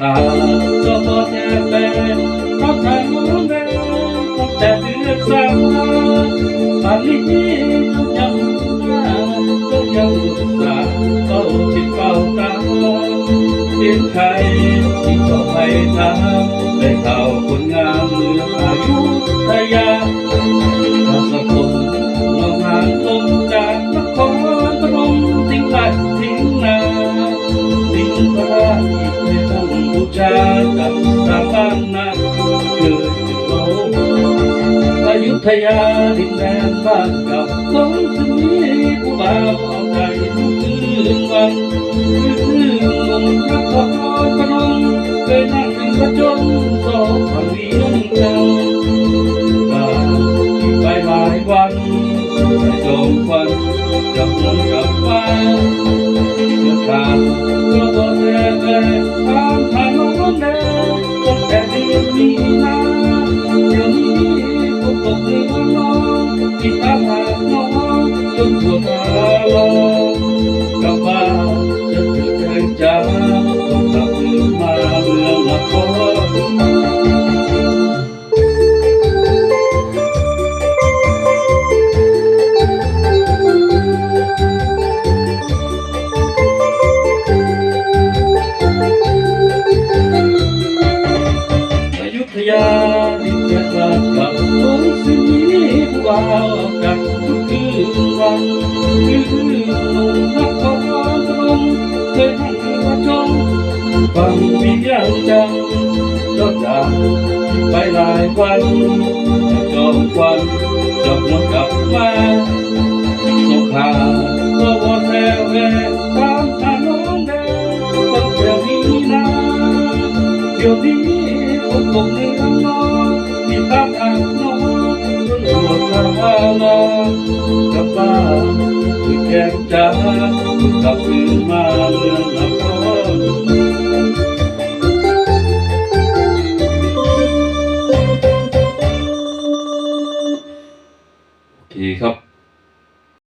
ตาก็พอแค่แฟนเขาทางน้องแม่ตั้งแต่เดือนสามตอนนี้เจ้ายังหน้าเจ้ายังอุตส่าเฝ้าติดเฝ้าตาเห็นใครที่ก็ไม่ทำได้ข่าวคน ชากับสางบ้านนาเกิดจุดโลอยุธยาดินแดนบ้านเก่าของสมีผู้บ่าวเอาใจคืนวันคืนลงนครพนมเคยนั่งถึงพระจนสองพันวีน้องจังไปหลายวันไม่จมควันจับมันกลับมาเมื่อขาด พวก ฟังมีอย่างจังเจ้าจากไปหลายวันแต่จอมควันจับมันกลับมาสงขลาก็วอแท้แวตามทางน้องแดงตั้งแต่นี้นาเดี๋ยวนี้คนตกเรือน้องที่ตามอ่างน้องจนหัวตางลากลับบ้านคือแกงจ้ากลับคืนมาเมืองนคร ดีครับ